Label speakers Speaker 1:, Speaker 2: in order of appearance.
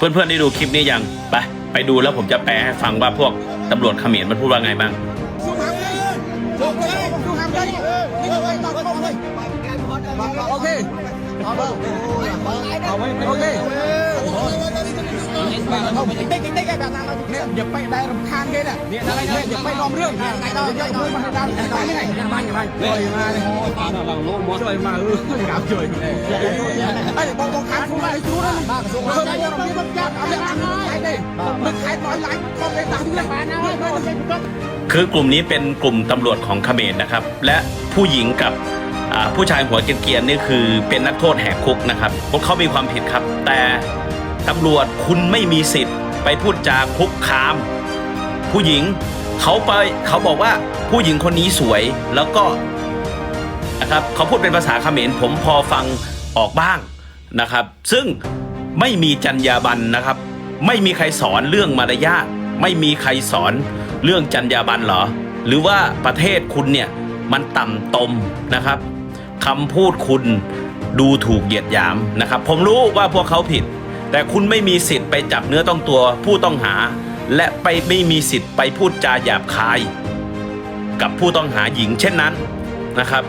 Speaker 1: เพื่อนๆได้ดูคลิปนี้ยังไปไปดูแล้วผมจะแปลให้ฟังว่าพวกตำรวจเขมรมันพูดว่าไงบ้าง
Speaker 2: โอเคโอเคเด็กๆได้แค่แบบนั้นเนี่ยอย่าไปได้รำคาญแกน่ะเนี่ยอะไรเนี่ยอย่าไปล้อมเรื่องเนี่ยอย่าไปมาให้ดันไปไม่ได้อย่ามาอย่ามาเลยมาเลยช่วยมาเออกับช่วยไอ้บอกบอกขายฟูมาไอ้ชูนั่นเออไม่เคื
Speaker 1: อกลุ่มนี้เป็นกลุ่มตำรวจของเขมรนะครับ และผู้หญิงกับผู้ชายหัวเกรียนนี่คือเป็นนักโทษแหกคุกนะครับพวกเขามีความผิดครับ แต่ตำรวจคุณไม่มีสิทธิ์ ไปพูดจาคุกคาม ผู้หญิงเขาไปเขาบอกว่าผู้หญิงคนนี้สวยแล้วก็นะครับเขาพูดเป็นภาษาเขมรผมพอฟังออกบ้างนะครับ ซึ่งไม่มีจรรยาบรรณนะครับ ไม่มีใครสอนเรื่องมารยาท ไม่มีใครสอนเรื่องจรรยาบรรณหรอ หรือว่าประเทศคุณเนี่ยมันต่ำตมนะครับคำพูดคุณดูถูกเหยียดหยามนะครับ ผมรู้ว่าพวกเขาผิด แต่คุณไม่มีสิทธิ์ไปจับเนื้อต้องตัวผู้ต้องหา และไปไม่มีสิทธิ์ไปพูดจาหยาบคาย กับผู้ต้องหาหญิงเช่นนั้นนะครับ